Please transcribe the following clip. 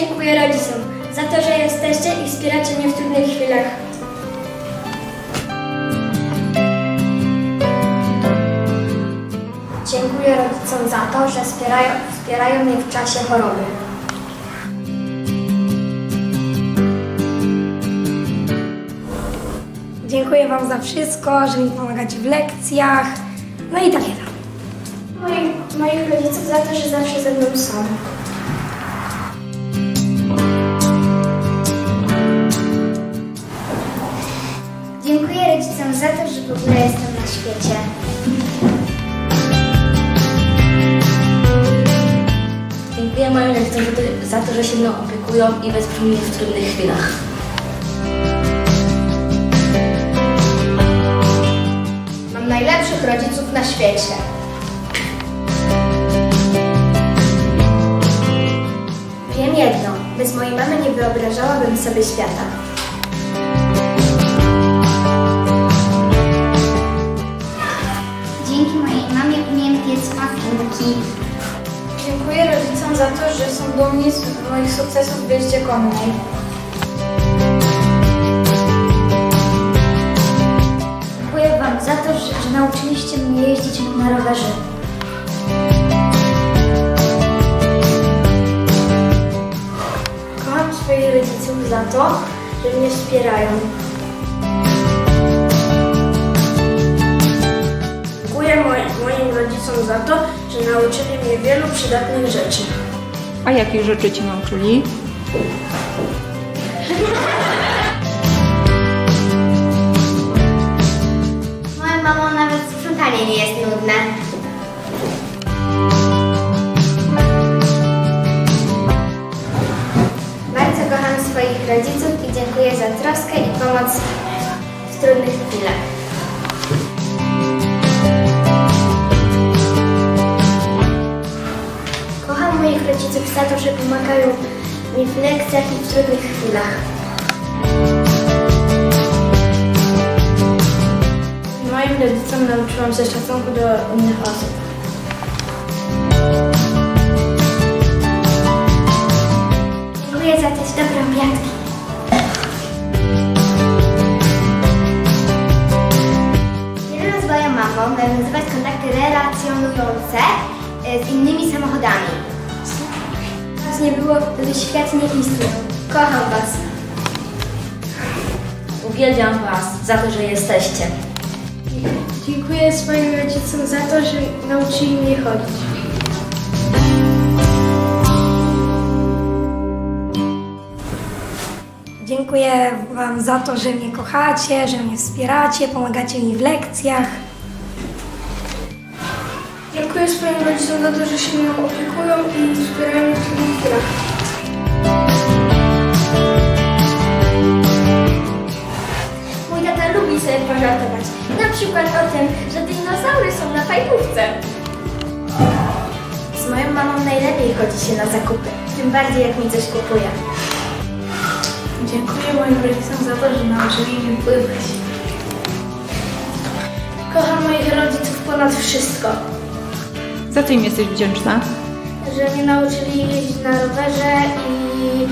dziękuję rodzicom za to, że jesteście i wspieracie mnie w trudnych chwilach. Dziękuję rodzicom za to, że wspierają, wspierają mnie w czasie choroby. Dziękuję Wam za wszystko, że mi pomagacie w lekcjach. No i takie tam. Moich, moich rodziców za to, że zawsze ze mną są. W ogóle jestem na świecie. Dziękuję moim rodzicom za to, że się mną opiekują i wesprą mnie w trudnych chwilach. Mam najlepszych rodziców na świecie. Wiem jedno, bez mojej mamy nie wyobrażałabym sobie świata. Piec. Dziękuję rodzicom za to, że są dumni z moich sukcesów w jeździe konnej. Dziękuję Wam za to, że, że nauczyliście mnie jeździć na rowerze. Kocham swoich rodziców za to, że mnie wspierają. Za to, że nauczyli mnie wielu przydatnych rzeczy. A jakich rzeczy Cię nauczyli? Moją mamą nawet sprzątanie nie jest nudne. Bardzo kocham swoich rodziców i dziękuję za troskę i pomoc w trudnych chwilach. Moich rodziców za to, że pomagają mi w lekcjach i w trudnych chwilach. Moim rodzicom nauczyłam się szacunku do innych osób. Dziękuję za te dobre obiadki. Jeden z moją mamą nawiązywać kontakty relacjonujące e, z innymi samochodami. Was nie było, gdyby świat nie istniał. Kocham Was. Uwielbiam Was za to, że jesteście. Dziękuję swoim rodzicom za to, że nauczyli mnie chodzić. Dziękuję Wam za to, że mnie kochacie, że mnie wspieracie, pomagacie mi w lekcjach. Dziękuję swoim rodzicom za to, że się mną opiekują i wspierają mnie w trudnych chwilach. Mój tata lubi sobie pożartować. Na przykład o tym, że dinozaury są na fajkówce. Z moją mamą najlepiej chodzi się na zakupy. Tym bardziej jak mi coś kupuje. Dziękuję moim rodzicom za to, że nauczyli mnie pływać. Kocham moich rodziców ponad wszystko. Za co im jesteś wdzięczna? że mnie nauczyli jeździć na rowerze i